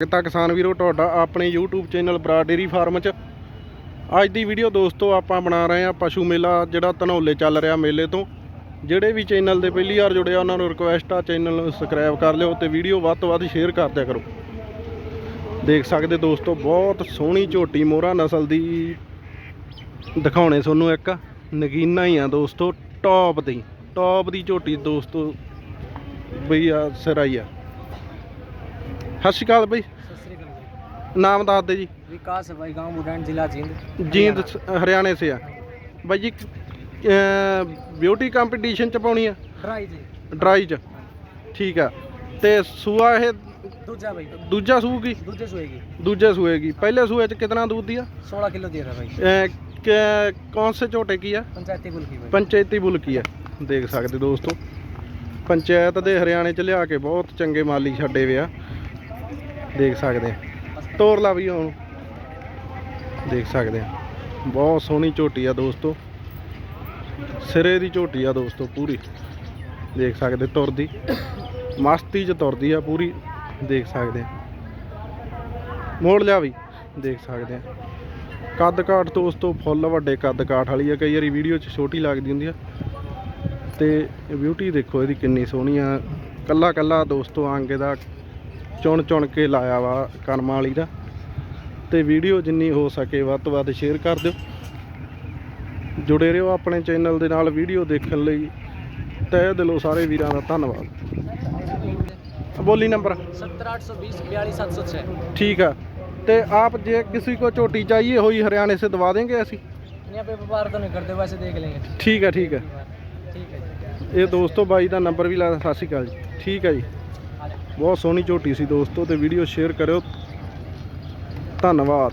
ਤਾਂ ਕਿਸਾਨ ਵੀਰੋ, ਤੁਹਾਡਾ ਆਪਣੇ YouTube channel Brar dairy farm 'ਚ। ਅੱਜ ਦੀ ਵੀਡੀਓ ਦੋਸਤੋ, ਆਪਾਂ ਬਣਾ ਰਹੇ ਹਾਂ ਪਸ਼ੂ ਮੇਲਾ, ਜਿਹੜਾ ਧਨੌਲੇ ਚੱਲ ਰਿਹਾ ਮੇਲੇ ਤੋਂ। ਜਿਹੜੇ ਵੀ ਚੈਨਲ ਦੇ ਪਹਿਲੀ ਵਾਰ ਜੁੜਿਆ ਉਹਨਾਂ ਨੂੰ ਰਿਕੁਐਸਟ ਆ ਚੈਨਲ ਨੂੰ ਸਬਸਕ੍ਰਾਈਬ ਕਰ ਲਿਓ ਤੇ ਵੀਡੀਓ ਵੱਧ ਤੋਂ ਵੱਧ ਸ਼ੇਅਰ ਕਰ ਦਿਆ ਕਰੋ। ਦੇਖ ਸਕਦੇ ਦੋਸਤੋ, ਬਹੁਤ ਸੋਹਣੀ ਝੋਟੀ ਮੋਹਰਾ ਨਸਲ ਦੀ। ਦਿਖਾਉਣੇ ਤੁਹਾਨੂੰ ਇੱਕ। ਨਗੀਨਾ ਹੀ ਆ ਦੋਸਤੋ ਟੌਪ ਦੀ। ਟੌਪ ਦੀ ਝੋਟੀ ਦੋਸਤੋ, ਬਈ ਆ ਸਿਰ ਆਈ ਆ। ਸਤਿ ਸ਼੍ਰੀ ਅਕਾਲ ਬਈ सत श्री अकाल जी। ਨਾਮ ਦੱਸ ਦੇ ਜੀ विकास है भाई गांव बुडान जिला जींद ਜੀਂਦ ਸ- ਹਰਿਆਣੇ ਸੇ ਆ ਬਾਈ ਜੀ ਬਿਊਟੀ ਕੰਪੀਟੀਸ਼ਨ ਚ ਪਾਉਣੀ ਆ ड्राई जी ਡਰਾਈ ਚ ਠੀਕ ਆ ਤੇ ਸੂਆ ਇਹ दूजा भाई ਦੂਜਾ ਸੂਗੀ दूजे सोएगी ਦੂਜੇ ਸੂਏਗੀ ਪਹਿਲੇ ਸੂਏ ਚ ਕਿਤਨਾ ਦੁੱਧ ਦੀ ਆ सोलह किलो दिया था भाई ਅਹ, ਕ- ਕੌਣ ਸੇ ਝੋਟੇ ਕੀ ਆ पंचायती कुल की भाई ਪੰਚਾਇਤੀ ਬੁਲਕੀ ਆ ਦੇਖ ਸਕਦੇ ਦੋਸਤੋ ਪੰਚਾਇਤ ਦੇ ਹਰਿਆਣੇ ਚ ਲਿਆ ਕੇ ਬਹੁਤ ਚੰਗੇ ਮਾਲੀ ਛੱਡੇ ਵੇ ਆ ਦੇਖ ਸਕਦੇ ਆ ਤੋਰ ਲਾ ਵੀ ਹੁਣ। ਦੇਖ ਸਕਦੇ ਆ ਬਹੁਤ ਸੋਹਣੀ ਝੋਟੀ ਆ ਦੋਸਤੋ। ਸਿਰੇ ਦੀ ਝੋਟੀ ਆ ਦੋਸਤੋ ਪੂਰੀ। ਦੇਖ ਸਕਦੇ ਤੁਰਦੀ। ਮਸਤੀ ਚ ਤੁਰਦੀ ਆ ਪੂਰੀ। ਦੇਖ ਸਕਦੇ ਆ ਮੋੜ ਲਿਆ ਵੀ। ਦੇਖ ਸਕਦੇ ਆ ਕੱਦ ਕਾਠ ਦੋਸਤੋ ਫੁੱਲ ਵੱਡੇ ਕੱਦ ਕਾਠ ਵਾਲੀ ਆ। ਕਈ ਵਾਰੀ ਵੀਡੀਓ 'ਚ ਛੋਟੀ ਲੱਗਦੀ ਹੁੰਦੀ ਆ। ਤੇ ਬਿਊਟੀ ਦੇਖੋ ਇਹਦੀ ਕਿੰਨੀ ਸੋਹਣੀ ਆ। ਕੱਲਾ ਕੱਲਾ ਦੋਸਤੋ ਆਂਗੇ ਦਾ ਚੁਣ ਚੁਣ ਕੇ ਲਾਇਆ ਵਾ ਕਰਮਾਂ ਵਾਲੀ ਦਾ। ਤੇ ਵੀਡੀਓ ਜਿੰਨੀ ਹੋ ਸਕੇ ਵੱਧ ਤੋਂ ਵੱਧ ਸ਼ੇਅਰ ਕਰ ਦਿਓ। ਜੁੜੇ ਰਹੋ ਆਪਣੇ ਚੈਨਲ ਦੇ ਨਾਲ ਵੀਡੀਓ ਦੇਖਣ ਲਈ। ਤਹਿ ਦਿਲੋਂ ਸਾਰੇ ਵੀਰਾਂ ਦਾ ਧੰਨਵਾਦ। ਬੋਲੀ ਨੰਬਰ? 77820 ਠੀਕ ਆ। ਤੇ ਆਪ ਜੇ ਕਿਸੇ ਕੋ ਝੋਟੀ ਚਾਹੀਏ ਹੋਈ ਹਰਿਆਣੇ ਸੇ ਦਵਾ ਦੇंगे ਅਸੀਂ? ਨਹੀਂ ਆਪੇ ਵਪਾਰ ਤਾਂ ਨਹੀਂ ਕਰਦੇ ਵੈਸੇ ਦੇਖ ਲੈਂਗੇ ਠੀਕ ਆ ਠੀਕ ਆ। ਠੀਕ ਆ ਇਹ ਦੋਸਤੋ ਬਾਈ ਦਾ ਨੰਬਰ ਵੀ ਲਾ ਸਤਿ ਸ਼੍ਰੀ ਅਕਾਲ ਜੀ। ਠੀਕ ਆ ਜੀ। ਬਹੁਤ ਸੋਹਣੀ ਝੋਟੀ ਸੀ ਦੋਸਤੋ ਤੇ ਵੀਡੀਓ ਸ਼ੇਅਰ ਕਰਿਓ। ਧੰਨਵਾਦ।